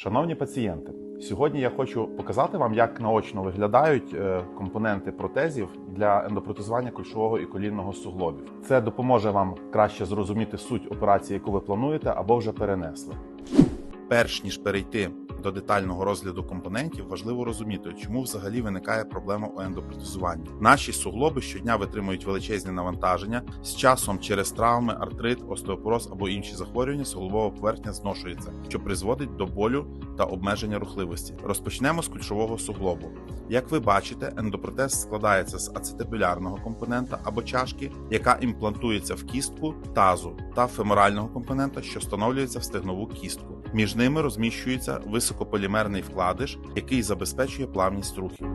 Шановні пацієнти, сьогодні я хочу показати вам, як наочно виглядають е, компоненти протезів для ендопротезування кульшового і колінного суглобів. Це допоможе вам краще зрозуміти суть операції, яку ви плануєте або вже перенесли. Перш ніж перейти до детального розгляду компонентів, важливо розуміти, чому взагалі виникає проблема у ендопротезуванні. Наші суглоби щодня витримують величезні навантаження. З часом через травми, артрит, остеопороз або інші захворювання суглобова поверхня зношується, що призводить до болю та обмеження рухливості. Розпочнемо з ключового суглобу. Як ви бачите, ендопротез складається з ацетибулярного компонента або чашки, яка імплантується в кістку тазу, та феморального компонента, що встановлюється в стегнову кістку. Між ними розміщується високополімерний вкладиш, який забезпечує плавність рухів.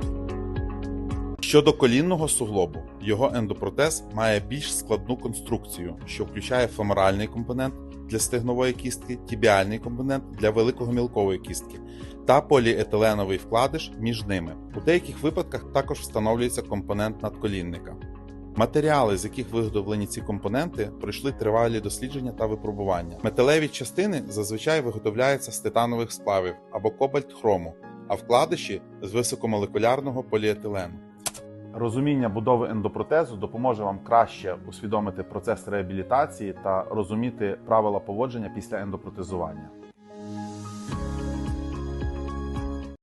Щодо колінного суглобу, його ендопротез має більш складну конструкцію, що включає феморальний компонент для стегнової кістки, тібіальний компонент для великогомілкової кістки та поліетиленовий вкладиш між ними. У деяких випадках також встановлюється компонент надколінника. Матеріали, з яких виготовлені ці компоненти, пройшли тривалі дослідження та випробування. Металеві частини зазвичай виготовляються з титанових сплавів або кобальт хрому, а вкладиші з високомолекулярного поліетилену. Розуміння будови ендопротезу допоможе вам краще усвідомити процес реабілітації та розуміти правила поводження після ендопротезування.